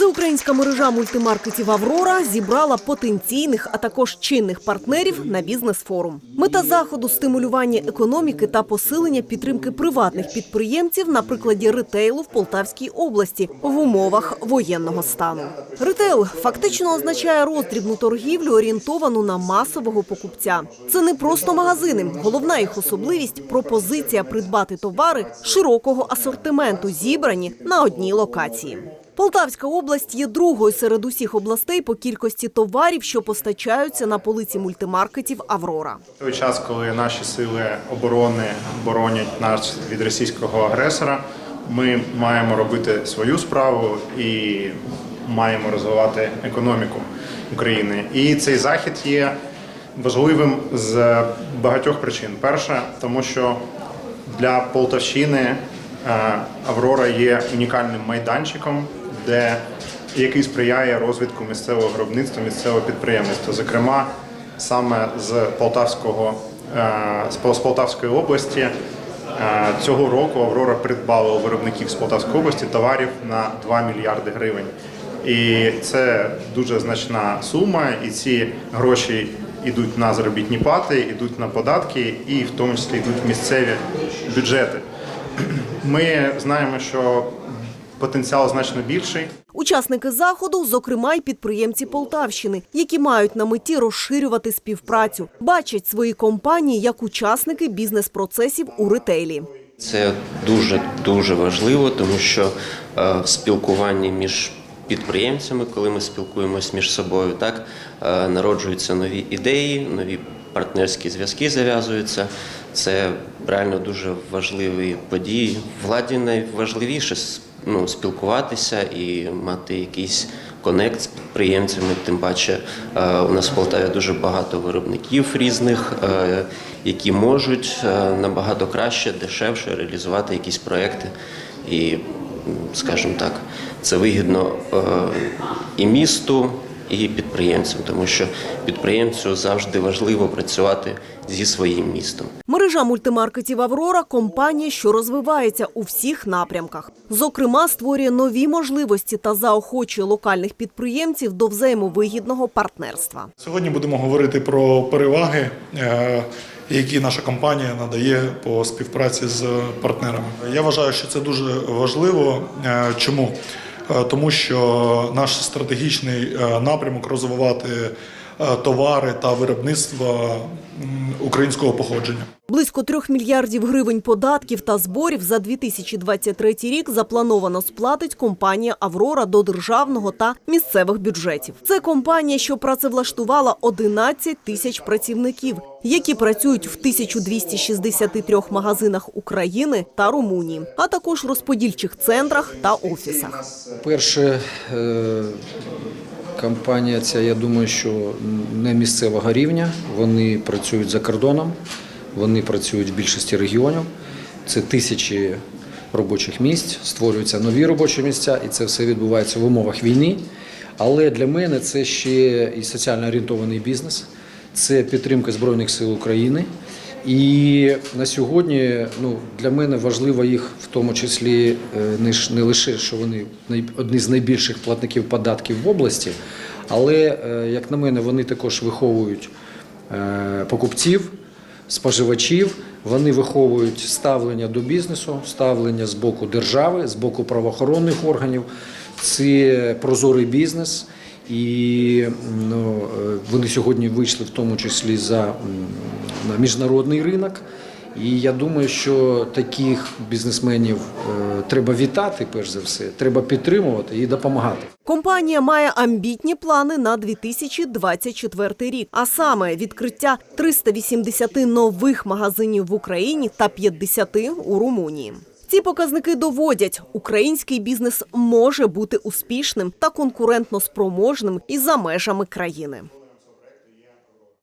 Всеукраїнська мережа мультимаркетів Аврора зібрала потенційних, а також чинних партнерів на бізнес-форум. Мета заходу стимулювання економіки та посилення підтримки приватних підприємців на прикладі ретейлу в Полтавській області в умовах воєнного стану. Ретейл фактично означає роздрібну торгівлю, орієнтовану на масового покупця. Це не просто магазини. Головна їх особливість пропозиція придбати товари широкого асортименту, зібрані на одній локації. Полтавська область є другою серед усіх областей по кількості товарів, що постачаються на полиці мультимаркетів Аврора. Той час, коли наші сили оборони боронять нас від російського агресора, ми маємо робити свою справу і маємо розвивати економіку України. І цей захід є важливим з багатьох причин. Перше, тому що для Полтавщини е, Аврора є унікальним майданчиком, де який сприяє розвитку місцевого виробництва, місцевого підприємництва. Зокрема, саме з Полтавського е, з Полтавської області е, цього року Аврора придбала у виробників з Полтавської області товарів на 2 мільярди гривень. І це дуже значна сума, і ці гроші йдуть на заробітні плати, йдуть на податки, і в тому числі йдуть місцеві бюджети. Ми знаємо, що потенціал значно більший. Учасники заходу, зокрема й підприємці Полтавщини, які мають на меті розширювати співпрацю, бачать свої компанії як учасники бізнес-процесів у ретейлі. Це дуже дуже важливо, тому що е, в спілкуванні між підприємцями, коли ми спілкуємось між собою, так е, народжуються нові ідеї, нові партнерські зв'язки зав'язуються. Це реально дуже важливі події. Владі найважливіше ну, спілкуватися і мати якийсь конект з підприємцями. Тим паче е, у нас в Полтаві дуже багато виробників різних, е, які можуть е, набагато краще, дешевше реалізувати якісь проекти. І, скажімо так, це вигідно і місту, і підприємцям, тому що підприємцю завжди важливо працювати зі своїм містом. Мережа мультимаркетів Аврора компанія, що розвивається у всіх напрямках. Зокрема, створює нові можливості та заохочує локальних підприємців до взаємовигідного партнерства. Сьогодні будемо говорити про переваги, е, які наша компанія надає по співпраці з партнерами. Я вважаю, що це дуже важливо. Е, Чому? Е, Тому що наш стратегічний е, напрямок розвивати товари та виробництво м, українського походження. Близько трьох мільярдів гривень податків та зборів за 2023 рік заплановано сплатить компанія Аврора до державного та місцевих бюджетів. Це компанія, що працевлаштувала 11 тисяч працівників, які працюють в 1263 магазинах України та Румунії, а також розподільчих центрах та офісах. Перше, е, компанія ця, я думаю, що не місцевого рівня. Вони працюють за кордоном, вони працюють в більшості регіонів. Це тисячі робочих місць, створюються нові робочі місця, і це все відбувається в умовах війни. Але для мене це ще і соціально орієнтований бізнес, це підтримка Збройних сил України. І на сьогодні ну, для мене важливо їх в тому числі е, не, лише, що вони одні з найбільших платників податків в області, але, е, як на мене, вони також виховують е, покупців, споживачів, вони виховують ставлення до бізнесу, ставлення з боку держави, з боку правоохоронних органів. Це прозорий бізнес. І ну, е, вони сьогодні вийшли в тому числі за на міжнародний ринок. І я думаю, що таких бізнесменів е, треба вітати, перш за все, треба підтримувати і допомагати. Компанія має амбітні плани на 2024 рік, а саме відкриття 380 нових магазинів в Україні та 50 у Румунії. Ці показники доводять, український бізнес може бути успішним та конкурентно спроможним і за межами країни.